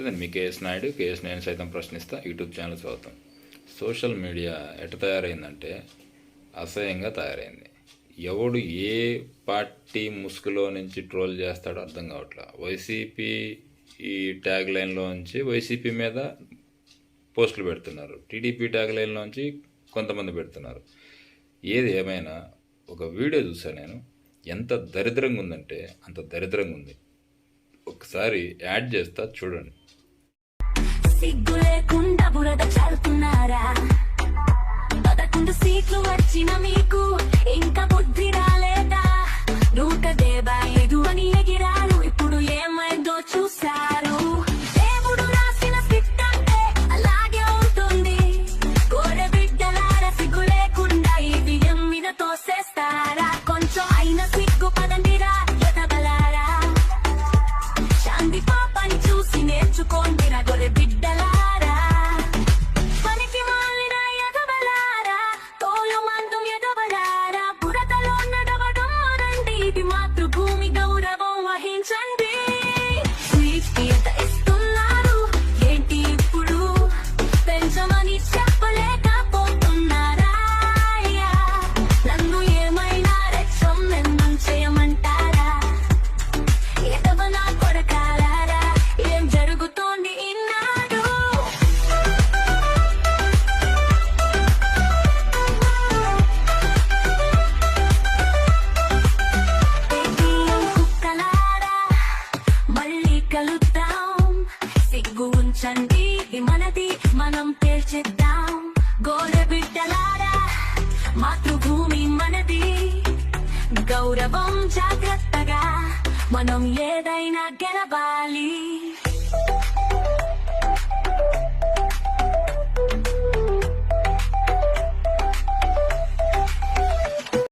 నేను మీ KS Naidu KS నేను సైతం ప్రశ్నిస్తా. యూట్యూబ్ ఛానల్ స్వాగతం. సోషల్ మీడియా ఎట తయారైందంటే అసహ్యంగా తయారైంది. ఎవడు ఏ పార్టీ ముసుగులో నుంచి ట్రోల్ చేస్తాడో అర్థం కావట్లా. వైసీపీ ఈ ట్యాగ్ లైన్లో నుంచి వైసీపీ మీద పోస్టులు పెడుతున్నారు. టీడీపీ ట్యాగ్ లైన్లో నుంచి కొంతమంది పెడుతున్నారు. ఏది ఏమైనా ఒక వీడియో చూసాను నేను. ఎంత దరిద్రంగా ఉందంటే అంత దరిద్రంగా ఉంది. ఒకసారి యాడ్ చేస్తా చూడండి. సిగ్గు లేకుండా బురద చల్లుతున్నారా? పదకొండు సీట్లు వచ్చిన మీకు ఇంకా బుద్ధి రాలేదా? నూట డెబ్బై ఐదు అని ఎగిరారు ఇప్పుడు ఏమైందో చూసారు con give you my సిగ్గు ఉంచండి మనది మనం పేర్చేద్దాం గోడ బిడ్డలారా మాతృభూమి మనది. గౌరవం జాగ్రత్తగా మనం ఏదైనా గెలవాలి.